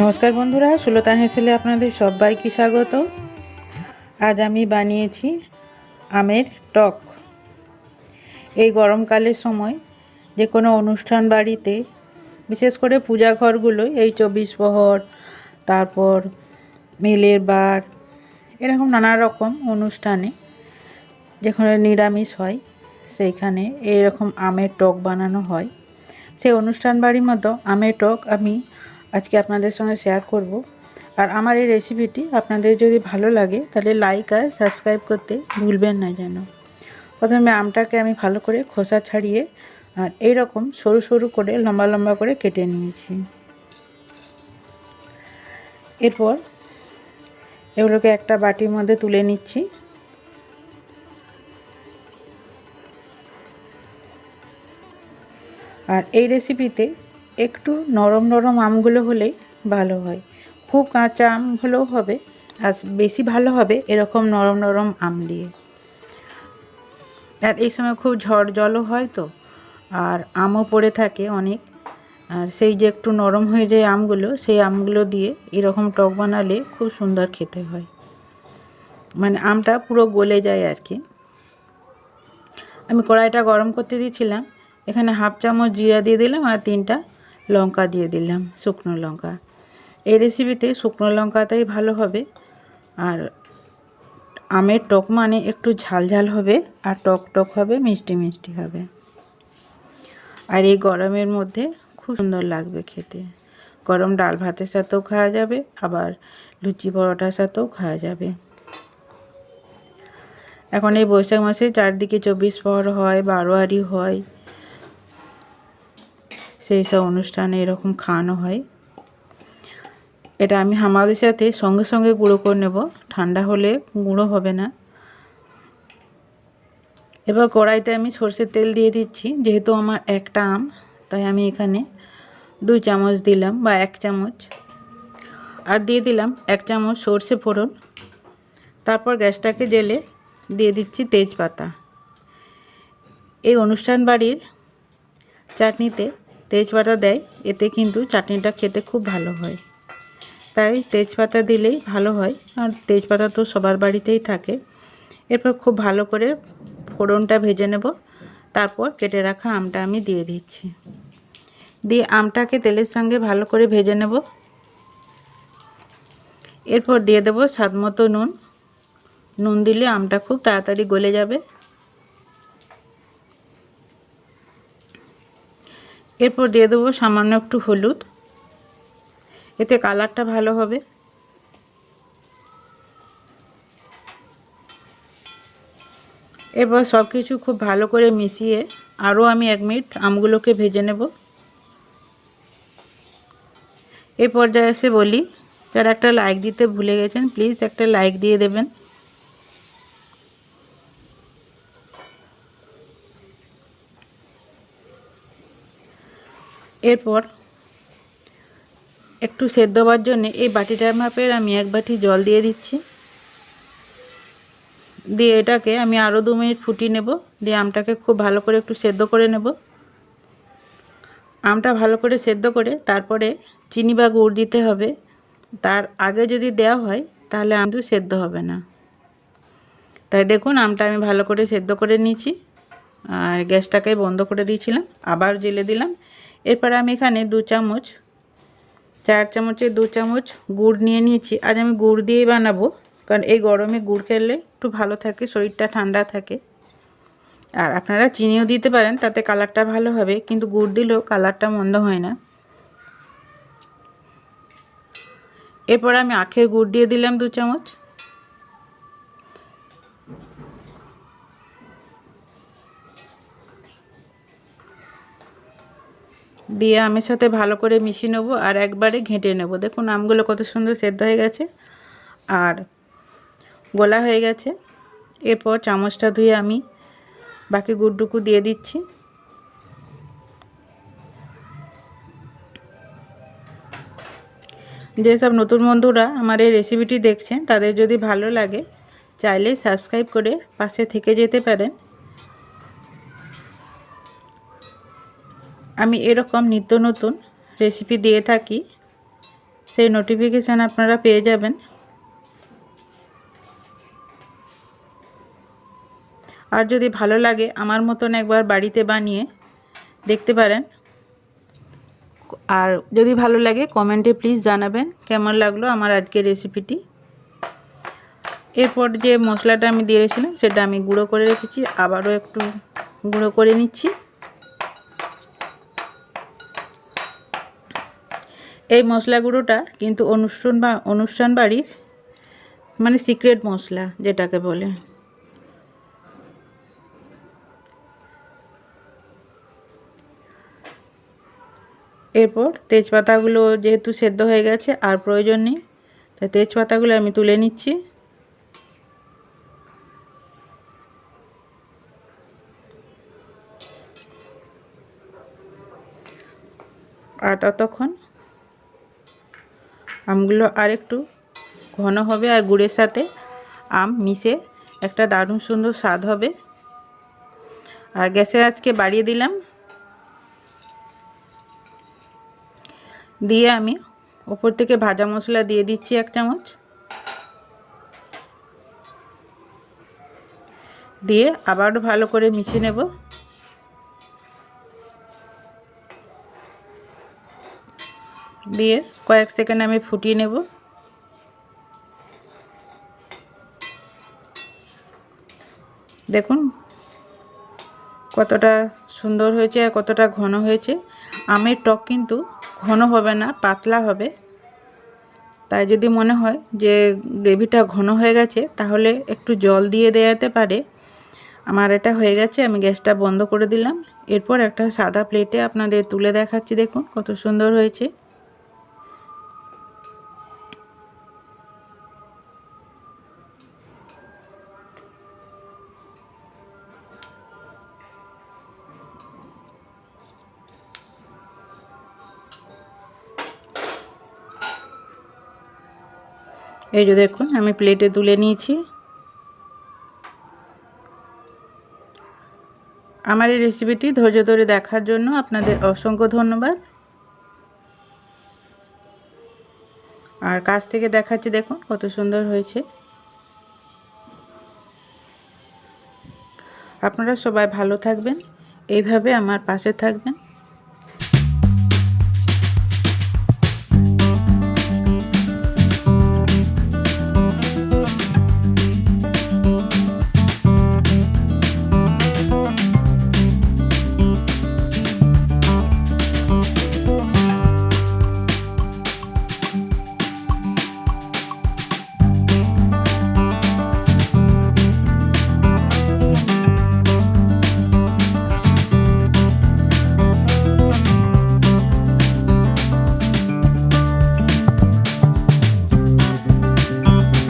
নমস্কার বন্ধুরা, সুলতান হেসেলে আপনাদের সবাইকে স্বাগত। আজ আমি বানিয়েছি আমের টক। এই গরমকালের সময় যে কোনো অনুষ্ঠান বাড়িতে, বিশেষ করে পূজা ঘরগুলোয় এই চব্বিশ প্রহর তারপর মেলের বার, এরকম নানা রকম অনুষ্ঠানে যেখানে নিরামিষ হয়, সেইখানে এরকম আমের টক বানানো হয়। সেই অনুষ্ঠান বাড়ির মতো আমের টক আমি আজকে আপনাদের সঙ্গে শেয়ার করব। আর আমার এই রেসিপিটি আপনাদের যদি ভালো লাগে, তাহলে লাইক আর সাবস্ক্রাইব করতে ভুলবেন না যেন। প্রথমে আমটাকে আমি ভালো করে খোসা ছাড়িয়ে, আর এই রকম সরু সরু করে, লম্বা লম্বা করে কেটে নিয়েছি। এরপর এগুলোকে একটা বাটির মধ্যে তুলে নিচ্ছি। আর এই রেসিপিতে নরম নরম আমগুলো হলেই ভালো হয়। খুব কাঁচা আম হলেও হবে আর বেশি ভালো হবে এরকম নরম নরম আম দিয়ে। আর এই সময় খুব ঝড় জলও হয় তো, আর আমও পড়ে থাকে অনেক। আর সেই যে একটু নরম হয়ে যায় আমগুলো, সেই আমগুলো দিয়ে এরকম টক বানালে খুব সুন্দর খেতে হয়। মানে আমটা পুরো গলে যায় আর কি। আমি কড়াইটা গরম করতে দিয়েছিলাম, এখানে হাফ চামচ জিরা দিয়ে দিলাম আর তিনটা লঙ্কা দিয়ে দিলাম, শুকনো লঙ্কা। এই রেসিপিতে শুকনো লঙ্কাটাই ভালো হবে। আর আমের টক মানে একটু ঝাল ঝাল হবে আর টক টক হবে, মিষ্টি মিষ্টি হবে। আর এই গরমের মধ্যে খুব সুন্দর লাগবে খেতে। গরম ডাল ভাতের সাথেও খাওয়া যাবে, আবার লুচি পরোটার সাথেও খাওয়া যাবে। এখন এই বৈশাখ মাসে চারদিকে চব্বিশ পর হয়, বারোয়ারি হয় সেই সব অনুষ্ঠানে এরকম খাওয়ানো হয়। এটা আমি হামাদের সাথে সঙ্গে সঙ্গে গুঁড়ো করে নেব। ঠান্ডা হলে গুঁড়ো হবে না। এবার কড়াইতে আমি সর্ষের তেল দিয়ে দিচ্ছি। যেহেতু আমার একটা আম, তাই আমি এখানে দুই চামচ দিলাম বা এক চামচ। আর দিয়ে দিলাম এক চামচ সর্ষে ফোড়ন। তারপর গ্যাসটাকে জেলে দিয়ে দিচ্ছি তেজপাতা। এই অনুষ্ঠান বাড়ির চাটনিতে তেজপাতা দেয়, এতে কিন্তু চাটনিটা খেতে খুব ভালো হয়। তাই তেজপাতা দিলেই ভালো হয়, আর তেজপাতা তো সবার বাড়িতেই থাকে। এরপর খুব ভালো করে ফোড়নটা ভেজে নেব, তারপর কেটে রাখা আমটা আমি দিয়ে দিচ্ছি। দিয়ে আমটাকে তেলের সঙ্গে ভালো করে ভেজে নেব। এরপর দিয়ে দেব স্বাদ মতো নুন। নুন দিলে আমটা খুব তাড়াতাড়ি গলে যাবে। এরপর দিয়ে দেবো সামান্য একটু হলুদ। এতে কালারটা ভালো হবে। এরপর সব কিছু খুব ভালো করে মিশিয়ে আরও আমি এক মিনিট আমগুলোকে ভেজে নেব। এই পর্যায়ে এসে বলি, যারা একটা লাইক দিতে ভুলে গেছেন প্লিজ একটা লাইক দিয়ে দেবেন। এরপর একটু সেদ্ধ হওয়ার জন্য এই বাটিটার মাপের আমি এক বাটি জল দিয়ে দিচ্ছি। দিয়ে এটাকে আমি আরও দু মিনিট ফুটিয়ে নেব। দিয়ে আমটাকে খুব ভালো করে একটু সেদ্ধ করে নেব। আমটা ভালো করে সেদ্ধ করে তারপরে চিনি বা গুড় দিতে হবে। তার আগে যদি দেওয়া হয় তাহলে আমটু সেদ্ধ হবে না। তাই দেখুন আমটা আমি ভালো করে সেদ্ধ করে নিয়েছি। আর গ্যাসটাকে বন্ধ করে দিয়েছিলাম। আবার জেলে দিলাম। এরপর আমি এখানে দু চামচ, চার চামচে দু চামচ গুড় নিয়ে নিয়েছি। আজ আমি গুড় দিয়েই বানাবো, কারণ এই গরমে গুড় খেলে একটু ভালো থাকে, শরীরটা ঠান্ডা থাকে। আর আপনারা চিনিও দিতে পারেন, তাতে কালারটা ভালো হবে, কিন্তু গুড় দিলেও কালারটা মন্দ হয় না। এরপর আমি আখের গুড় দিয়ে দিলাম দু চামচ। দিয়ে আমের সাথে ভালো করে মিশিয়ে নেব আর একবারে ঘেঁটে নেব। দেখুন আমগুলো কত সুন্দর সেদ্ধ হয়ে গেছে আর গোলা হয়ে গেছে। এরপর চামচটা ধুয়ে আমি বাকি গুড়টুকু দিয়ে দিচ্ছি। যেসব নতুন বন্ধুরা আমার এই রেসিপিটি দেখছেন, তাদের যদি ভালো লাগে, চাইলে সাবস্ক্রাইব করে পাশে থেকে যেতে পারেন। আমি এরকম নিত্য নতুন রেসিপি দিয়ে থাকি। সেই নোটিফিকেশান আপনারা পেয়ে যাবেন। আর যদি ভালো লাগে আমার মতন একবার বাড়িতে বানিয়ে দেখতে পারেন। আর যদি ভালো লাগে কমেন্টে প্লিজ জানাবেন কেমন লাগল আমার আজকের রেসিপিটি এরপর যে মশলাটা আমি দিয়েছিলাম সেটা আমি গুঁড়ো করে রেখেছি, আবারও একটু গুঁড়ো করে নিচ্ছি। এই মশলা গুঁড়োটা কিন্তু অনুষ্ঠান বা অনুষ্ঠান বাড়ির মানে সিক্রেট মশলা যেটাকে বলে। এরপর তেজপাতাগুলো যেহেতু সেদ্ধ হয়ে গেছে, আর প্রয়োজন নেই তাই তেজপাতাগুলো আমি তুলে নিচ্ছি। আর ততক্ষণ আমগুলো আরেকটু ঘন হবে আর গুড়ের সাথে আম মিশে একটা দারুণ সুন্দর স্বাদ হবে। আর গ্যাসে আজকে বাড়িয়ে দিলাম। দিয়ে আমি ওপর থেকে ভাজা মশলা দিয়ে দিচ্ছি এক চামচ। দিয়ে আবারও ভালো করে মিশিয়ে নেব। দিয়ে কয়েক সেকেন্ড আমি ফুটিয়ে নেব। দেখুন কতটা সুন্দর হয়েছে আর কতটা ঘন হয়েছে। আমের টক কিন্তু ঘন হবে না, পাতলা হবে। তাই যদি মনে হয় যে গ্রেভিটা ঘন হয়ে গেছে, তাহলে একটু জল দিয়ে দেওয়াতে পারে। আমার এটা হয়ে গেছে, আমি গ্যাসটা বন্ধ করে দিলাম। এরপর একটা সাদা প্লেটে আপনাদের তুলে দেখাচ্ছি, দেখুন কত সুন্দর হয়েছে। এই যে দেখুন, আমি প্লেটে তুলে নিয়েছি। আমার এই রেসিপিটি ধৈর্য ধরে দেখার জন্য আপনাদের অসংখ্য ধন্যবাদ। আর কাছ থেকে দেখাচ্ছি, দেখুন কত সুন্দর হয়েছে। আপনারা সবাই ভালো থাকবেন, এইভাবে আমার পাশে থাকবেন।